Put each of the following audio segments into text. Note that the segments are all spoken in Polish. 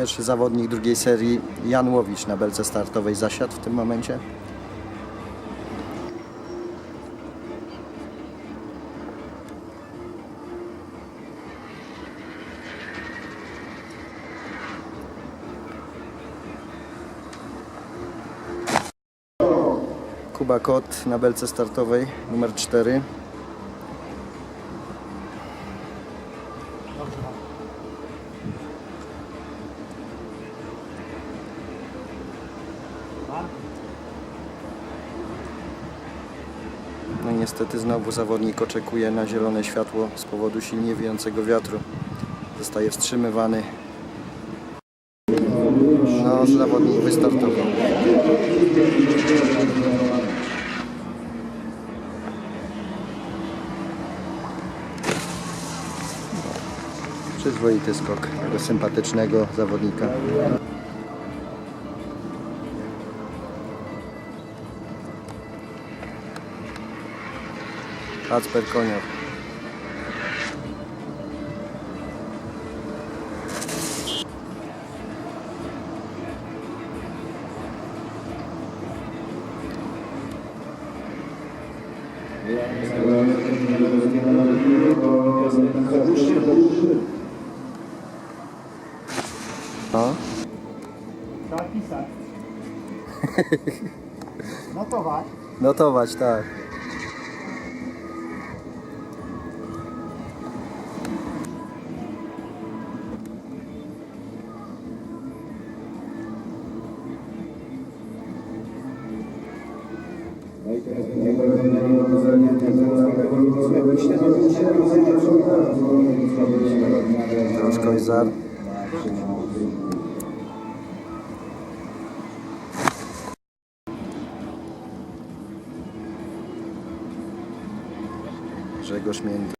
Pierwszy zawodnik drugiej serii Jan Łowicz na belce startowej zasiadł w tym momencie. Kuba Kot na belce startowej numer 4. No i niestety znowu zawodnik oczekuje na zielone światło z powodu silnie wiejącego wiatru. Zostaje wstrzymywany. No, zawodnik wystartował. Przyzwoity skok tego sympatycznego zawodnika. Kacper Konior. No. Trzeba pisać. Notować. Notować, tak. Piotr Kojzar. Grzegorz Między.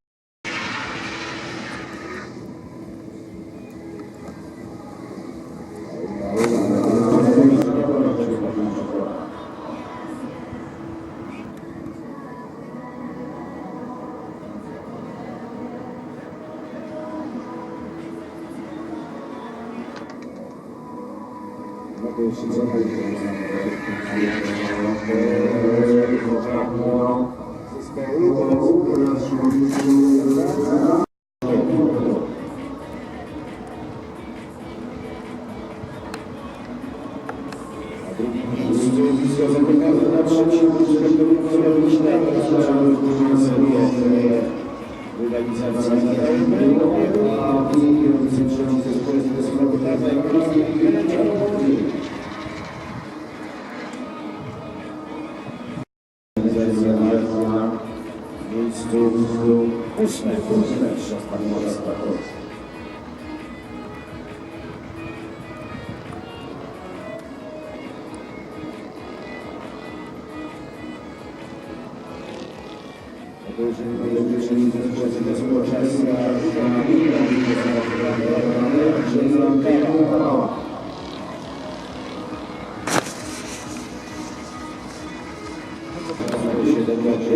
Thank you. Mistrzostwa Polska. Jeżeli decyduje zmysł rocznych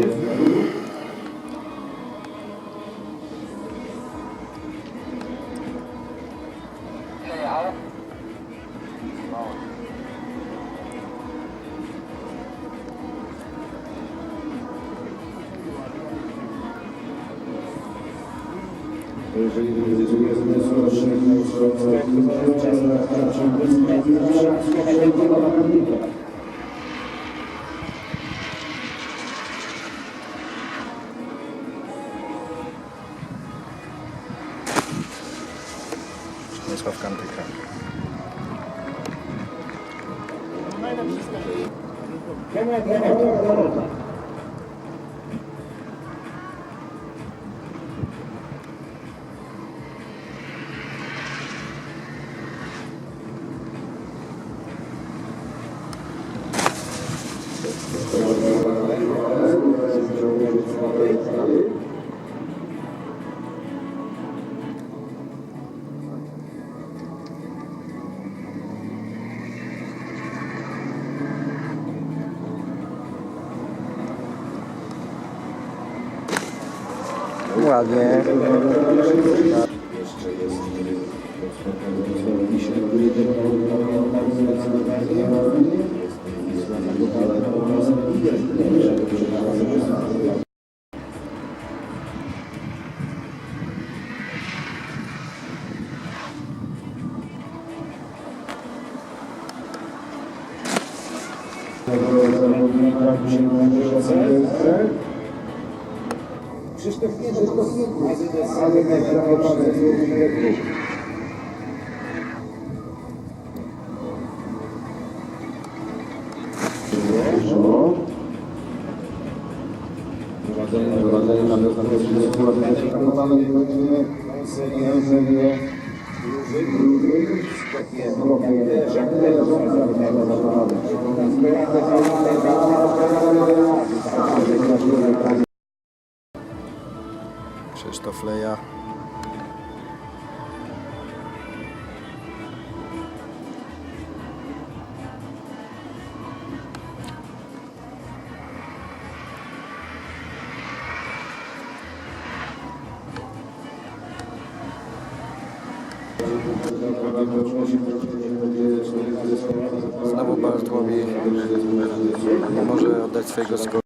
czas na starszą Ładnie. Jeszcze jest Krzysztof Krzysztof AZS Prowadzenie na bezpieczne sytuacje przepracowane nie będziemy serię Krzysztof Leja. Znowu Bartłomiej nie może oddać swojego skoku.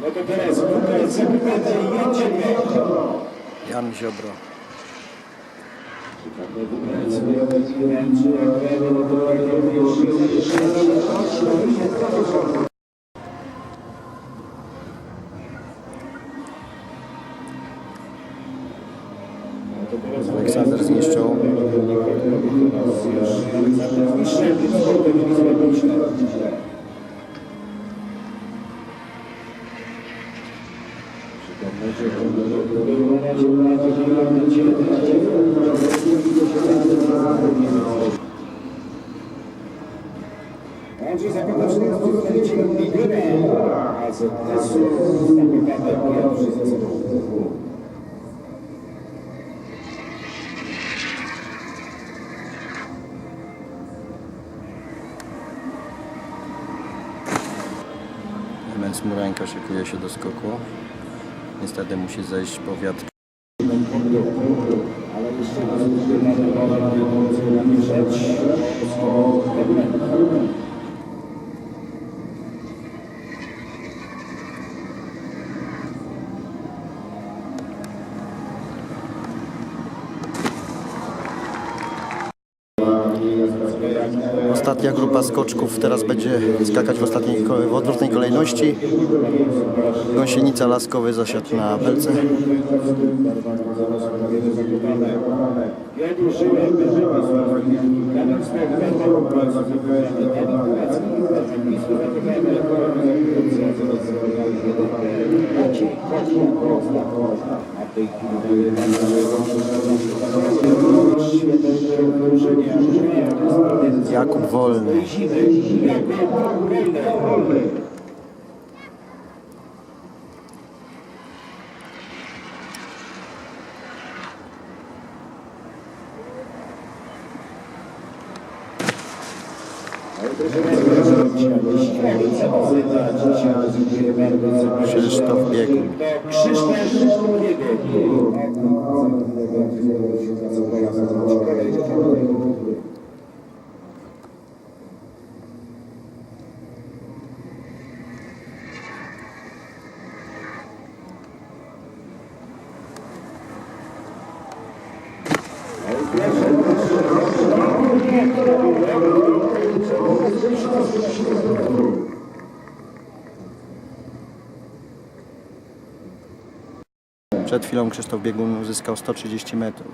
No to teraz, teraz zapytane jedziemy. Jan Ziobro. Mens Mureńka szykuje się do skoku. Niestety musi zejść po wiatr. Ale grupa skoczków teraz będzie skakać w, ostatniej, w odwrotnej kolejności. Gąsienica Laskowy zasiadł na belce. Jakub Wolny. Krzysztof Biegun. Krzysztof Biegun. Przed chwilą Krzysztof Biegun uzyskał 130 metrów.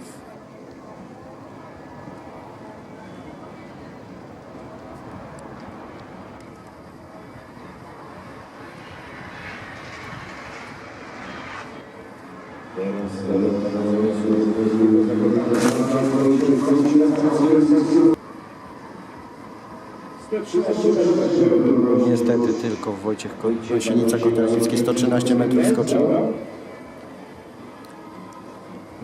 Niestety tylko Wojciech Kosienica Kotelnicki 113 metrów skoczył.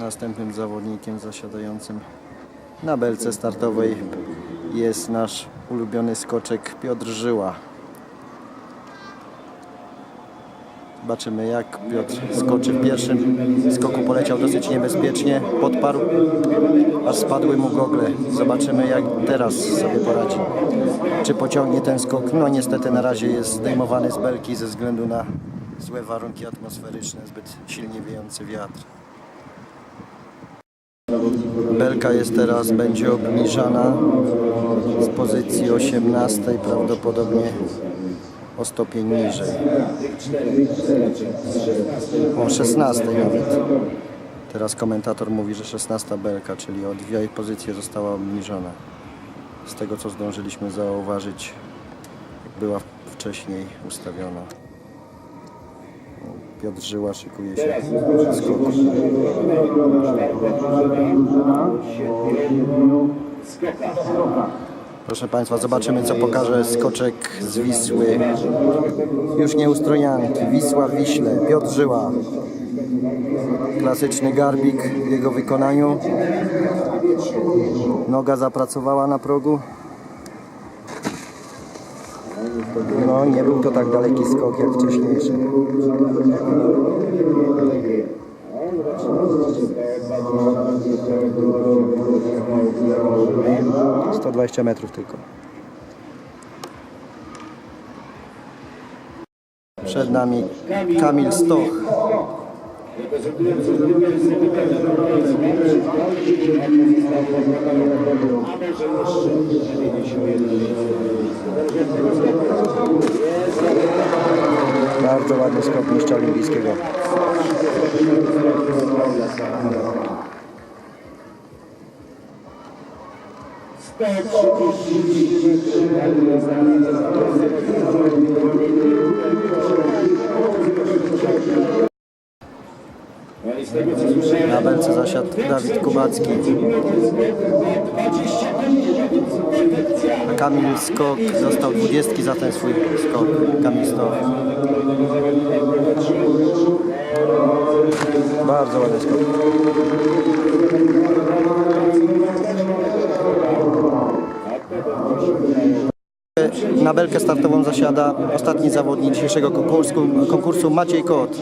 Następnym zawodnikiem zasiadającym na belce startowej jest nasz ulubiony skoczek Piotr Żyła. Zobaczymy jak Piotr skoczy. W pierwszym skoku poleciał dosyć niebezpiecznie, podparł, aż spadły mu gogle. Zobaczymy jak teraz sobie poradzi. Czy pociągnie ten skok? No niestety na razie jest zdejmowany z belki ze względu na złe warunki atmosferyczne, zbyt silnie wiejący wiatr. Belka jest teraz, będzie obniżana z pozycji 18, prawdopodobnie o stopień niżej. O 16 nawet. Teraz komentator mówi, że 16 belka, czyli o dwie pozycje została obniżona. Z tego co zdążyliśmy zauważyć, była wcześniej ustawiona. Piotr Żyła szykuje się skok. Proszę Państwa, zobaczymy co pokaże skoczek z Wisły. Już nie ustrojanki. Wisła w Wiśle. Piotr Żyła. Klasyczny garbik w jego wykonaniu. Noga zapracowała na progu. No, nie był to tak daleki skok jak wcześniejszy. 120 metrów tylko. Przed nami Kamil Stoch. Bardzo ładny skok mistrza olimpijskiego. Na belce zasiadł Dawid Kubacki. A Kamil Skok został 20 za ten swój skok. Kamil Stoch. Bardzo ładny skok. Na belkę startową zasiada ostatni zawodnik dzisiejszego konkursu, konkursu Maciej Kot.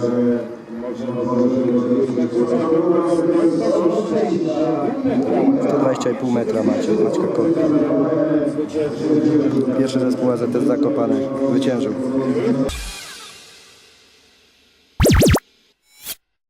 To 20,5 metra Maciej, Maćka Kotka. Pierwszy zespół AZS Zakopane zwyciężył.